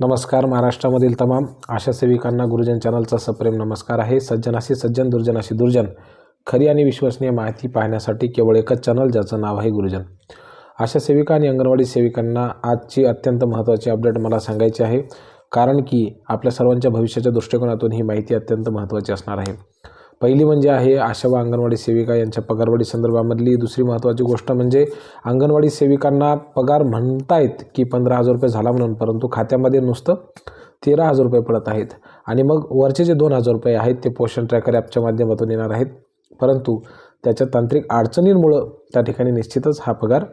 नमस्कार महाराष्ट्रामधील तमाम आशा सेविकांना गुरुजन चॅनलचा सप्रेम नमस्कार आहे. सज्जनाशी सज्जन दुर्जनाशी दुर्जन. खरी आणि विश्वसनीय माहिती पाहण्यासाठी केवळ एकच चॅनल ज्याचं नाव आहे गुरुजन. आशा सेविका आणि अंगणवाडी सेविकांना आजची अत्यंत महत्त्वाची अपडेट मला सांगायची आहे. कारण की आपल्या सर्वांच्या भविष्याच्या दृष्टिकोनातून ही माहिती अत्यंत महत्त्वाची असणार आहे. पहिली म्हणजे आहे आशा व अंगणवाडी सेविका यांच्या पगारवाढी संदर्भामधली दुसरी महत्त्वाची गोष्ट म्हणजे अंगणवाडी सेविकांना पगार म्हणतायत की पंधरा हजार रुपये झाला म्हणून परंतु खात्यामध्ये नुसतं तेरा हजार रुपये पडत आहेत आणि मग वरचे जे दोन हजार रुपये आहेत ते पोषण ट्रॅकर ॲपच्या माध्यमातून येणार आहेत. परंतु त्याच्या तांत्रिक अडचणींमुळं त्या ठिकाणी निश्चितच हा पगार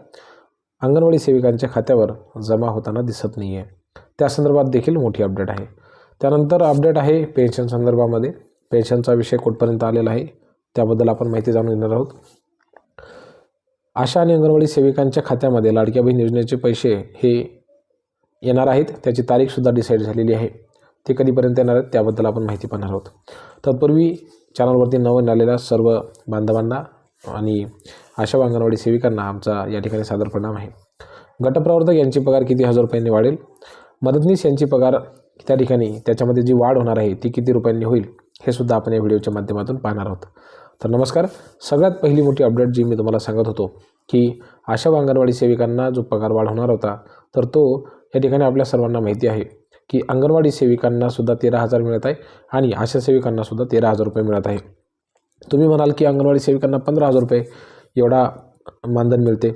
अंगणवाडी सेविकांच्या खात्यावर जमा होताना दिसत नाही आहे त्या संदर्भात देखील मोठी अपडेट आहे. त्यानंतर अपडेट आहे पेन्शन संदर्भामध्ये. पेन्शनचा विषय कुठपर्यंत आलेला आहे त्याबद्दल आपण माहिती जाणून घेणार आहोत. आशा आणि अंगणवाडी सेविकांच्या खात्यामध्ये लाडक्या बहीण योजनेचे पैसे हे येणार आहेत त्याची तारीखसुद्धा डिसाईड झालेली आहे. ते कधीपर्यंत येणार आहेत त्याबद्दल आपण माहिती पाहणार आहोत. तत्पूर्वी चॅनलवरती नवीन आलेल्या सर्व बांधवांना आणि आशा व अंगणवाडी सेविकांना आमचा या ठिकाणी सादर परिणाम आहे. गटप्रवर्तक यांची पगार किती हजार रुपयांनी वाढेल? मदतनीस यांची पगार त्या ठिकाणी त्याच्यामध्ये जी वाढ होणार आहे ती किती रुपयांनी होईल? हे सुद्धा आपण या व्हिडिओच्या माध्यमातून पाहणार आहोत. तर नमस्कार. सगळ्यात पहिली मोठी अपडेट जी मी तुम्हाला सांगत होतो की आशा अंगणवाडी सेविकांना जो पगार वाढ होणार होता तर तो या ठिकाणी आपल्या सर्वांना माहिती आहे की अंगणवाडी सेविकांना सुद्धा तेरा हजार मिळत आहे आणि आशा सेविकांना सुद्धा तेरा हजार रुपये मिळत आहे. तुम्ही म्हणाल की अंगणवाडी सेविकांना पंधरा हजार रुपये एवढा मानधन मिळते.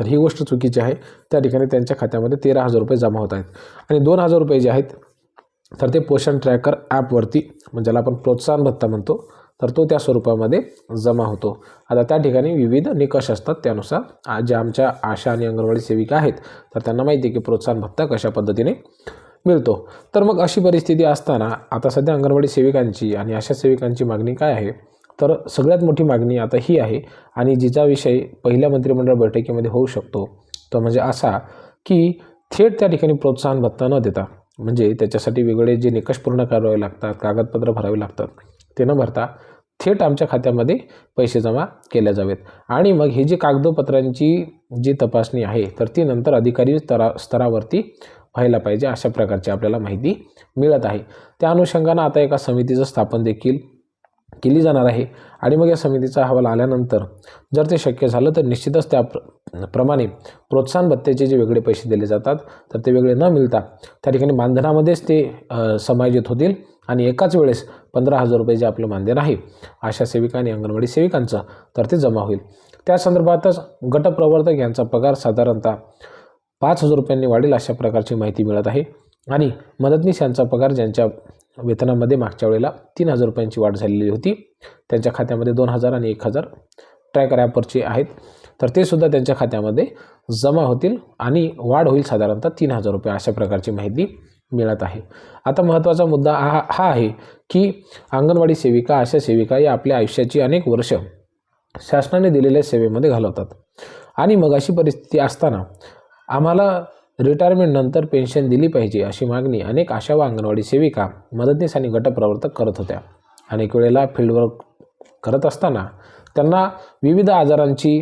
तर ही गोष्ट चुकीची आहे. त्या ठिकाणी त्यांच्या खात्यामध्ये तेरा हजार रुपये जमा होत आहेत. आणि दोन हजार रुपये जे आहेत तर ते पोषण ट्रॅकर ॲपवरती म्हणजे ज्याला आपण प्रोत्साहन भत्ता म्हणतो तर तो त्या स्वरूपामध्ये जमा होतो. आता त्या ठिकाणी विविध निकष असतात. त्यानुसार ज्या आमच्या आशा आणि अंगणवाडी सेविका आहेत तर त्यांना माहिती आहे की प्रोत्साहन भत्ता कशा पद्धतीने मिळतो. तर मग अशी परिस्थिती असताना आता सध्या अंगणवाडी सेविकांची आणि आशा सेविकांची मागणी काय आहे? तर सगळ्यात मोठी मागणी आता ही आहे आणि जिचा विषय पहिल्या मंत्रिमंडळ बैठकीमध्ये होऊ शकतो. तो म्हणजे असा की थेट त्या ठिकाणी प्रोत्साहन भत्ता न देता म्हणजे त्याच्यासाठी वेगळे जे निकष पूर्ण करावे लागतात कागदपत्र भरावे लागतात ते न भरता थेट आमच्या खात्यामध्ये पैसे जमा केले जावेत. आणि मग हे जी कागदपत्रांची जी तपासणी आहे तर ती नंतर अधिकारी स्तरा स्तरावरती व्हायला पाहिजे अशा प्रकारची आपल्याला माहिती मिळत आहे. त्या अनुषंगानं आता एका समितीचं स्थापन देखील केली जाणार आहे. आणि मग या समितीचा अहवाल आल्यानंतर जर ते शक्य झालं तर निश्चितच त्या प्र प्रमाणे प्रोत्साहन भत्त्याचे जे वेगळे पैसे दिले जातात तर ते वेगळे न मिळता त्या ठिकाणी मानधनामध्येच ते समायोजित होतील. आणि एकाच वेळेस पंधरा हजार रुपये जे आपलं मानधन आहे आशा सेविका आणि अंगणवाडी सेविकांचं तर ते जमा होईल. त्या संदर्भातच गटप्रवर्तक यांचा पगार साधारणतः पाच हजार रुपयांनी वाढेल अशा प्रकारची माहिती मिळत आहे. आणि मदतनीस यांचा पगार ज्यांच्या वेतनामध्ये मागच्या वेळेला तीन हजार रुपयांची वाढ झालेली होती. त्यांच्या खात्यामध्ये दोन हजार आणि एक हजार ट्रॅकर ॲपवरचे आहेत. तर ते सुद्धा त्यांच्या खात्यामध्ये जमा होतील आणि वाढ होईल साधारणतः तीन हजार रुपये अशा प्रकारची माहिती मिळत आहे. आता महत्त्वाचा मुद्दा हा हा आहे की अंगणवाडी सेविका अशा सेविका या आपल्या आयुष्याची अनेक वर्ष शासनाने दिलेल्या सेवेमध्ये घालवतात. आणि मग अशी परिस्थिती असताना आम्हाला रिटायरमेंटनंतर पेन्शन दिली पाहिजे अशी मागणी अनेक आशा व अंगणवाडी सेविका मदतनीस आणि गटप्रवर्तक करत होत्या. अनेक वेळेला फील्डवर्क करत असताना त्यांना विविध आजारांची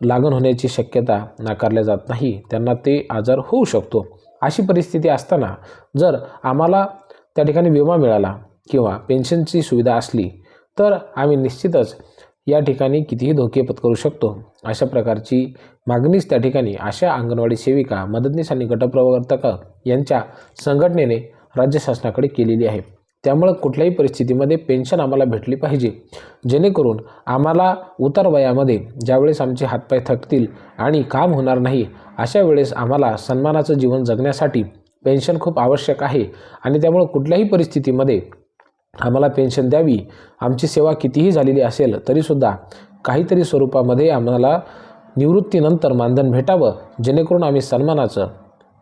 लागण होण्याची शक्यता नाकारल्या जात नाही त्यांना ते आजार होऊ शकतो. अशी परिस्थिती असताना जर आम्हाला त्या ठिकाणी विमा मिळाला किंवा पेन्शनची सुविधा असली तर आम्ही निश्चितच या ठिकाणी कितीही धोके पत्करू शकतो. अशा प्रकारची मागणीच त्या ठिकाणी अशा अंगणवाडी सेविका मदतनीस आणि गटप्रवर्तक यांच्या संघटनेने राज्य शासनाकडे केलेली आहे. त्यामुळं कुठल्याही परिस्थितीमध्ये पेन्शन आम्हाला भेटली पाहिजे. जेणेकरून आम्हाला उतार वयामध्ये ज्यावेळेस आमचे हातपाय थकतील आणि काम होणार नाही अशा वेळेस आम्हाला सन्मानाचं जीवन जगण्यासाठी पेन्शन खूप आवश्यक आहे. आणि त्यामुळं कुठल्याही परिस्थितीमध्ये आम्हाला पेन्शन द्यावी. आमची सेवा कितीही झालेली असेल तरीसुद्धा काहीतरी स्वरूपामध्ये आम्हाला निवृत्तीनंतर मानधन भेटावं जेणेकरून आम्ही सन्मानाचं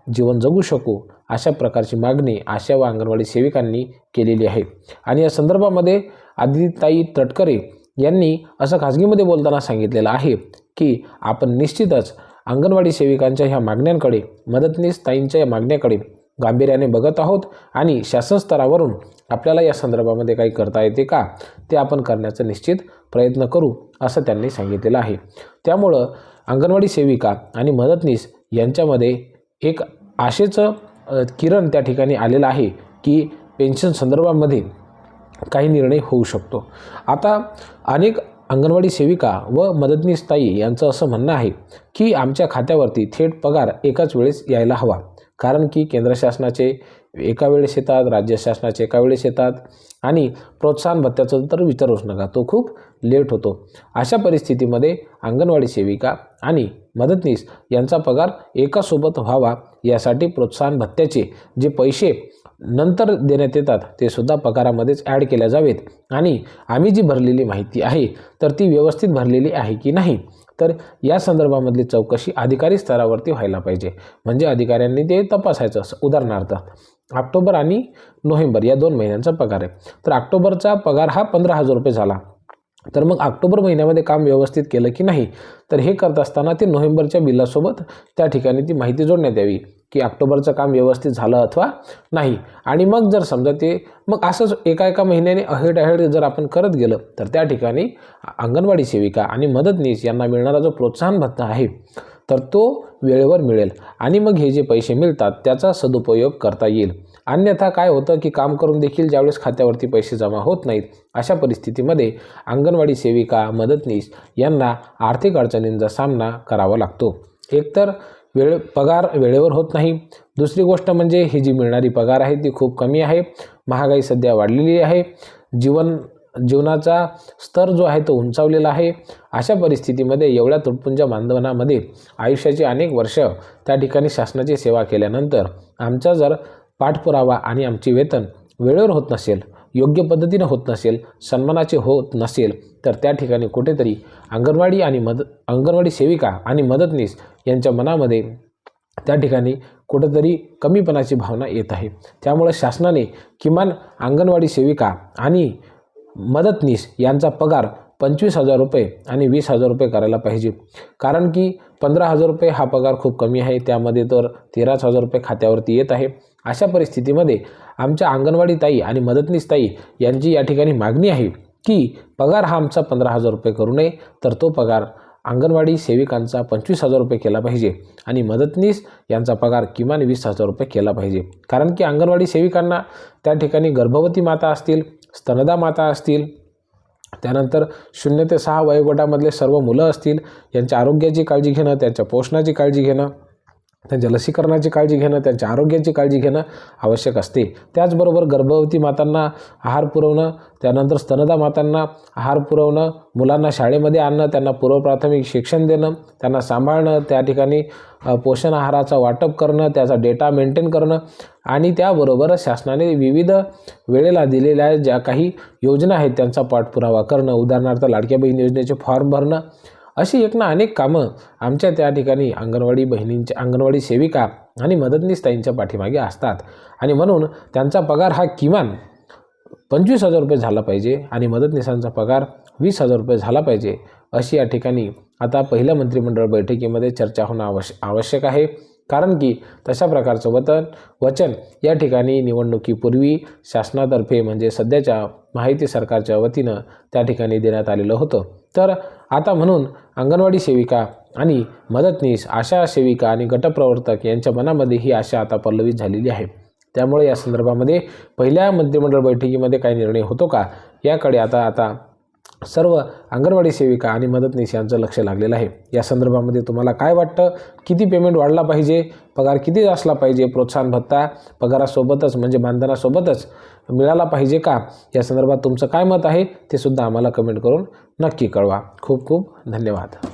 जीवन जगू शकू अशा प्रकारची मागणी आशा व अंगणवाडी सेविकांनी केलेली आहे. आणि या संदर्भामध्ये आदिताई तटकरे यांनी असं खाजगीमध्ये बोलताना सांगितलेलं आहे की आपण निश्चितच अंगणवाडी सेविकांच्या ह्या मागण्यांकडे मदतनीस ताईंच्या या मागण्याकडे गांभीर्याने बघत आहोत आणि शासन स्तरावरून आपल्याला या संदर्भामध्ये काही करता येते का ते आपण करण्याचा निश्चित प्रयत्न करू असं त्यांनी सांगितलेलं आहे. त्यामुळं अंगणवाडी सेविका आणि मदतनीस यांच्यामध्ये एक आशेचं किरण त्या ठिकाणी आलेलं आहे की पेन्शन संदर्भामध्ये काही निर्णय होऊ शकतो. आता अनेक अंगणवाडी सेविका व मदतनीस ताई यांचं असं म्हणणं आहे की आमच्या खात्यावरती थेट पगार एकाच वेळेस यायला हवा. कारण की केंद्र शासनाचे एका वेळेस येतात राज्य शासनाचे एका वेळेस येतात आणि प्रोत्साहन भत्त्याचं तर विचारूच नका तो खूप लेट होतो. अशा परिस्थितीमध्ये अंगणवाडी सेविका आणि मदतनीस यांचा पगार एकासोबत व्हावा यासाठी प्रोत्साहन भत्त्याचे जे पैसे नंतर देण्यात येतात ते सुद्धा पगारामध्येच ॲड केल्या जावेत. आणि आम्ही जी भरलेली माहिती आहे तर ती व्यवस्थित भरलेली आहे की नाही? तर या संदर्भामधली चौकशी अधिकारी स्तरावरती व्हायला पाहिजे. म्हणजे अधिकाऱ्यांनी ते तपासायचं असं उदाहरणार्थ ऑक्टोबर आणि नोव्हेंबर या दोन महिन्यांचा पगार आहे. तर ऑक्टोबरचा पगार हा पंधरा हजार रुपये झाला. तर मग ऑक्टोबर महिन्यामध्ये काम व्यवस्थित केलं की नाही? तर हे करत असताना ते नोव्हेंबरच्या बिलासोबत त्या ठिकाणी ती माहिती जोडण्यात यावी की ऑक्टोबरचं काम व्यवस्थित झालं अथवा नाही. आणि मग जर समजा ते मग असंच एका एका महिन्याने अहेड अहेड जर आपण करत गेलं तर त्या ठिकाणी अंगणवाडी सेविका आणि मदतनीस यांना मिळणारा जो प्रोत्साहन भत्ता आहे तर तो वेळेवर मिळेल. आणि मग हे जे पैसे मिळतात त्याचा सदुपयोग करता येईल. अन्यथा काय होतं की काम करून देखील ज्यावेळेस खात्यावरती पैसे जमा होत नाहीत अशा परिस्थितीमध्ये अंगणवाडी सेविका मदतनीस यांना आर्थिक अडचणींचा सामना करावा लागतो. एकतर वेळ पगार वेळेवर होत नाही. दुसरी गोष्ट म्हणजे ही जी मिळणारी पगार आहे ती खूप कमी आहे. महागाई सध्या वाढलेली आहे. जीवन जीवनाचा स्तर जो आहे तो उंचावलेला आहे. अशा परिस्थितीमध्ये एवढ्या तुटपुंजा बांधवनामध्ये आयुष्याची अनेक वर्ष त्या ठिकाणी शासनाची सेवा केल्यानंतर आमचा जर पाठपुरावा आणि आमचे वेतन वेळेवर होत नसेल योग्य पद्धतीनं होत नसेल सन्मानाचे होत नसेल तर त्या ठिकाणी कुठेतरी अंगणवाडी आणि मद अंगणवाडी सेविका आणि मदतनीस यांच्या मनामध्ये त्या ठिकाणी कुठंतरी कमीपणाची भावना येत आहे. त्यामुळे शासनाने किमान अंगणवाडी सेविका आणि मदतनीस यांचा पगार पंचवीस हजार रुपये आणि वीस हजार रुपये करायला पाहिजे. कारण की पंधरा हजार रुपये हा पगार खूप कमी आहे त्यामध्ये तर तेराच हजार रुपये खात्यावरती येत आहे. अशा परिस्थितीमध्ये आमच्या अंगणवाडी ताई आणि मदतनीस ताई यांची या ठिकाणी मागणी आहे की पगार हा आमचा पंधरा हजार रुपये करू नये तर तो पगार अंगणवाडी सेविकांचा पंचवीस हजार रुपये केला पाहिजे आणि मदतनीस यांचा पगार किमान वीस हजार रुपये केला पाहिजे. कारण की अंगणवाडी सेविकांना त्या ठिकाणी गर्भवती माता असतील स्तनदा माता असतील त्यानंतर शून्य ते सहा वयोगटामधले सर्व मुलं असतील यांच्या आरोग्याची काळजी घेणं त्यांच्या पोषणाची काळजी घेणं त्यांच्या लसीकरणाची काळजी घेणं त्यांच्या आरोग्याची काळजी घेणं आवश्यक असते. त्याचबरोबर गर्भवती मातांना आहार पुरवणं त्यानंतर स्तनदा मातांना आहार पुरवणं मुलांना शाळेमध्ये आणणं त्यांना पूर्वप्राथमिक शिक्षण देणं त्यांना सांभाळणं त्या ठिकाणी पोषण आहाराचं वाटप करणं त्याचा डेटा मेंटेन करणं आणि त्याबरोबर शासनाने विविध वेळेला दिलेल्या ज्या काही योजना आहेत त्यांचा पाठपुरावा करणं. उदाहरणार्थ लाडक्या बहीण योजनेचे फॉर्म भरणं अशी एक ना अनेक कामं आमच्या त्या ठिकाणी अंगणवाडी बहिणींच्या अंगणवाडी सेविका आणि मदतनीस ताईंच्या पाठीमागे असतात. आणि म्हणून त्यांचा पगार हा किमान पंचवीस हजार रुपये झाला पाहिजे आणि मदतनीसांचा पगार वीस हजार रुपये झाला पाहिजे अशी या ठिकाणी आता पहिल्या मंत्रिमंडळ बैठकीमध्ये चर्चा होणं आवश्य आवश्यक आहे. कारण की तशा प्रकारचं वतन वचन या ठिकाणी निवडणुकीपूर्वी शासनातर्फे म्हणजे सध्याच्या माहिती सरकारच्या वतीनं त्या ठिकाणी देण्यात आलेलं होतं. तर आता म्हणून अंगणवाडी सेविका आणि मदतनीस आशा सेविका आणि गटप्रवर्तक यांच्या मनामध्ये ही आशा आता पल्लवित झालेली आहे. त्यामुळे या संदर्भामध्ये पहिल्या मंत्रिमंडळ बैठकीमध्ये काही निर्णय होतो का? याकडे आता आता सर्व अंगणवाडी सेविका आणि मदतनीस यांचं लक्ष लागलेलं आहे. या संदर्भामध्ये तुम्हाला काय वाटतं? किती पेमेंट वाढला पाहिजे? पगार किती असला पाहिजे? प्रोत्साहन भत्ता पगारासोबतच म्हणजे मानधनासोबतच मिळाला पाहिजे का? या संदर्भात तुमचं काय मत आहे? ते सुद्धा आम्हाला कमेंट करून नक्की कळवा. खूप खूप धन्यवाद.